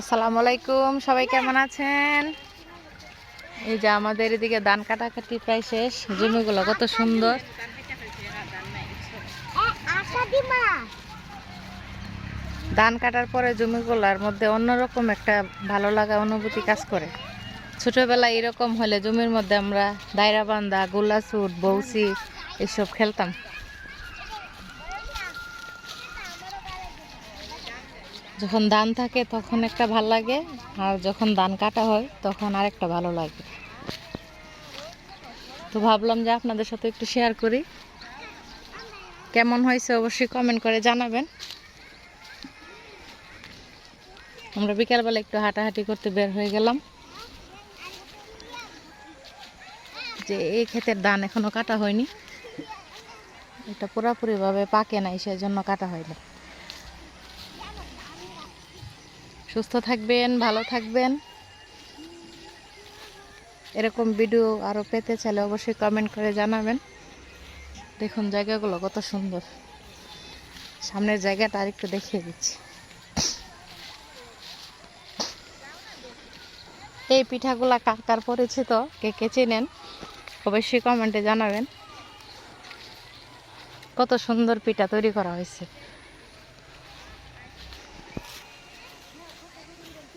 আসসালামু আলাইকুম সবাই কেমন আছেন? এই যে আমাদের এদিকে ধান কাটাকাটি প্রায় শেষ, জমিগুলো কত সুন্দর। ধান কাটার পরে জমিগুলোর মধ্যে অন্যরকম একটা ভালো লাগা অনুভূতি কাজ করে। ছোটবেলায় এরকম হলে জমির মধ্যে আমরা দায়রা বান্ধা গোল্লা সুট বৌসি এসব খেলতাম। যখন ধান থাকে তখন একটা ভালো লাগে, আর যখন ধান কাটা হয় তখন আরেকটা ভালো লাগে। তো ভাবলাম যে আপনাদের সাথে একটু শেয়ার করি। কেমন হয়েছে অবশ্যই কমেন্ট করে জানাবেন। আমরা বিকালবেলা একটু হাঁটাহাঁটি করতে বের হয়ে গেলাম। যে এই ক্ষেতের ধান এখনও কাটা হয়নি। এটা পুরোপুরিভাবে পাকে নাই, সেজন্য কাটা হয়নি। সুস্থ থাকবেন, ভালো থাকবেন। এরকম ভিডিও আরও পেতে চাইলে অবশ্যই কমেন্ট করে জানাবেন। দেখুন জায়গাগুলো কত সুন্দর। সামনের জায়গাটা আরেকটু দেখিয়ে দিচ্ছি। এই পিঠাগুলা কার কার পরিচিত কে কে চেনেন? অবশ্যই কমেন্টে জানাবেন। কত সুন্দর পিঠা তৈরি করা হয়েছে।